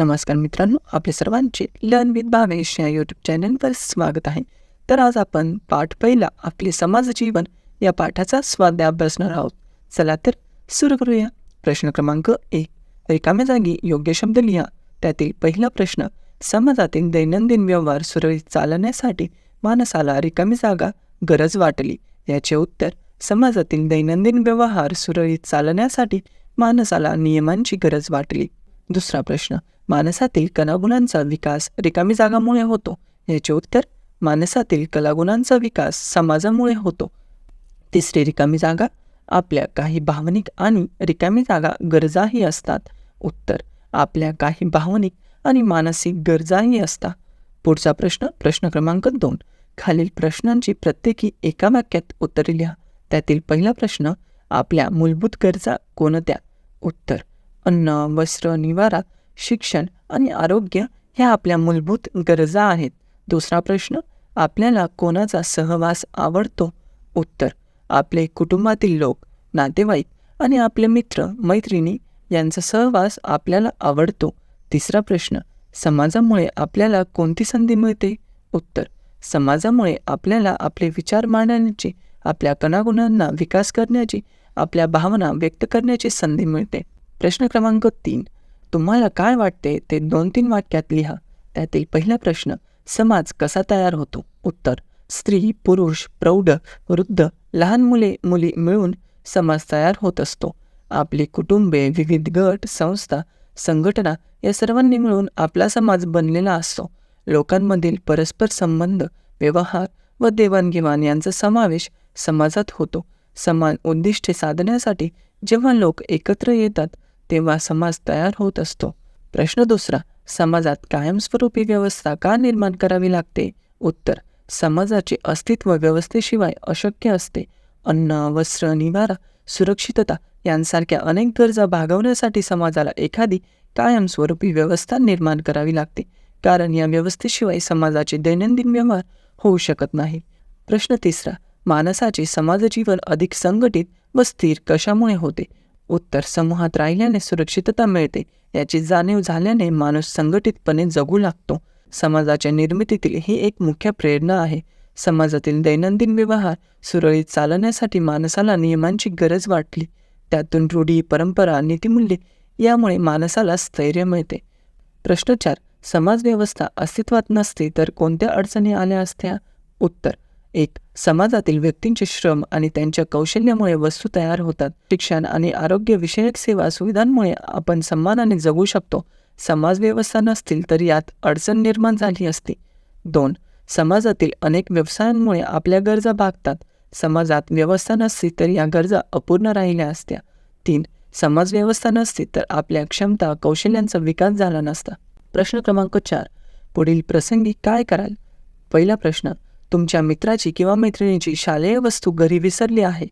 नमस्कार मित्रांनो आपले सर्वांचे लर्न विथ भावेश या यूट्यूब चॅनलवर स्वागत आहे. तर आज आपण पाठ पहिला आपले समाज जीवन या पाठाचा स्वाध्याय अभ्यासणार आहोत. चला तर सुरू करूया. प्रश्न क्रमांक एक. रिकाम्या जागी योग्य शब्द लिहा. त्यातील पहिला प्रश्न समाजातील दैनंदिन व्यवहार सुरळीत चालण्यासाठी माणसाला रिकामी जागा गरज वाटली. याचे उत्तर समाजातील दैनंदिन व्यवहार सुरळीत चालण्यासाठी माणसाला नियमांची गरज वाटली. दुसरा प्रश्न माणसातील कलागुणांचा विकास रिकामी जागामुळे होतो. याचे उत्तर मानसातील कलागुणांचा विकास समाजामुळे होतो. तिसरी रिकामी जागा आपल्या काही भावनिक आणि रिकामी जागा गरजाही असतात. उत्तर आपल्या काही भावनिक आणि मानसिक गरजाही असतात. पुढचा प्रश्न प्रश्न क्रमांक दोन. खालील प्रश्नांची प्रत्येकी एका वाक्यात उत्तरे लिहा. त्यातील पहिला प्रश्न आपल्या मूलभूत गरजा कोणत्या? उत्तर अन्न वस्त्र निवारा शिक्षण आणि आरोग्य ह्या आपल्या मूलभूत गरजा आहेत. दुसरा प्रश्न आपल्याला कोणाचा सहवास आवडतो? उत्तर आपले कुटुंबातील लोक नातेवाईक आणि आपले मित्र मैत्रिणी यांचा सहवास आपल्याला आवडतो. तिसरा प्रश्न समाजामुळे आपल्याला कोणती संधी मिळते? उत्तर समाजामुळे आपल्याला आपले विचार मांडण्याची आपल्या कणागुणांना विकास करण्याची आपल्या भावना व्यक्त करण्याची संधी मिळते. प्रश्न क्रमांक तीन तुम्हाला काय वाटते ते दोन तीन वाक्यात लिहा. त्यातील पहिला प्रश्न समाज कसा तयार होतो? उत्तर स्त्री पुरुष प्रौढ वृद्ध लहान मुले मुली मिळून समाज तयार होत असतो. आपली कुटुंबे विविध गट संस्था संघटना या सर्वांनी मिळून आपला समाज बनलेला असतो. लोकांमधील परस्पर संबंध व्यवहार व देवाणघेवाण यांचा समावेश समाजात होतो. समान उद्दिष्टे साधण्यासाठी जेव्हा लोक एकत्र येतात तेव्हा समाज तयार होत असतो. प्रश्न दुसरा समाजात कायमस्वरूपी व्यवस्था का निर्माण करावी लागते? उत्तर समाजाचे अस्तित्व व्यवस्थेशिवाय अशक्य असते. अन्न वस्त्र निवारा सुरक्षितता यांसारख्या अनेक गरजा भागवण्यासाठी समाजाला एखादी कायमस्वरूपी व्यवस्था निर्माण करावी लागते. कारण या व्यवस्थेशिवाय समाजाचे दैनंदिन व्यवहार होऊ शकत नाही. प्रश्न तिसरा माणसाचे समाजजीवन अधिक संघटित व स्थिर कशामुळे होते? उत्तर समूहात राहिल्याने सुरक्षितता मिळते. याची जाणीव झाल्याने माणूस संघटितपणे जगू लागतो. समाजाच्या निर्मितीतील ही एक मुख्य प्रेरणा आहे. समाजातील दैनंदिन व्यवहार सुरळीत चालण्यासाठी माणसाला नियमांची गरज वाटली. त्यातून रूढी परंपरा नीतिमूल्ये यामुळे माणसाला स्थैर्य मिळते. भ्रष्टाचार समाजव्यवस्था अस्तित्वात नसते तर कोणत्या अडचणी आल्या असत्या? उत्तर एक समाजातील व्यक्तींचे श्रम आणि त्यांच्या कौशल्यामुळे वस्तू तयार होतात. शिक्षण आणि आरोग्य विषयक सेवा सुविधांमुळे आपण सन्मानाने जगू शकतो. समाजव्यवस्था नसतील तर यात अडचण निर्माण झाली असती. दोन समाजातील अनेक व्यवसायांमुळे आपल्या गरजा भागतात. समाजात व्यवस्था नसती तर या गरजा अपूर्ण राहिल्या असत्या. तीन समाज व्यवस्था नसती तर आपल्या क्षमता कौशल्यांचा विकास झाला नसता. प्रश्न क्रमांक चार पुढील प्रसंगी काय कराल? पहिला प्रश्न तुमच्या मित्राची किंवा मैत्रिणीची शालेय वस्तू घरी विसरली आहे.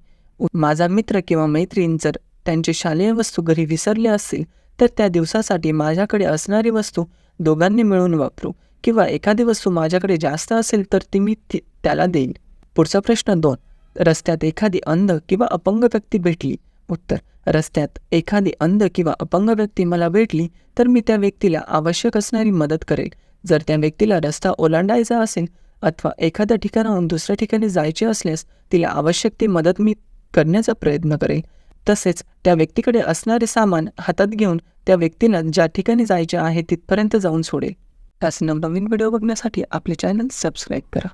माझा मित्र किंवा मैत्रीण जर त्यांची शालेय वस्तू घरी विसरली असतील तर त्या दिवसासाठी माझ्याकडे असणारी वस्तू दोघांनी मिळून वापरू किंवा एखादी वस्तू माझ्याकडे जास्त असेल तर ती मी ती- त्याला देईन. पुढचा प्रश्न दोन. रस्त्यात एखादी अंध किंवा अपंग व्यक्ती भेटली? उत्तर. रस्त्यात एखादी अंध किंवा अपंग व्यक्ती मला भेटली तर मी त्या व्यक्तीला आवश्यक असणारी मदत करेल जर त्या व्यक्तीला रस्ता ओलांडायचा असेल अथवा एखाद्या ठिकाणाहून दुसऱ्या ठिकाणी जायचे असल्यास तिला आवश्यक ती मदत मी करण्याचा प्रयत्न करेल तसेच त्या व्यक्तीकडे असणारे सामान हातात घेऊन त्या व्यक्तीला ज्या ठिकाणी जायचे आहे तिथपर्यंत जाऊन सोडेल. त्यास नवनवीन व्हिडिओ बघण्यासाठी आपले चॅनल सबस्क्राईब करा.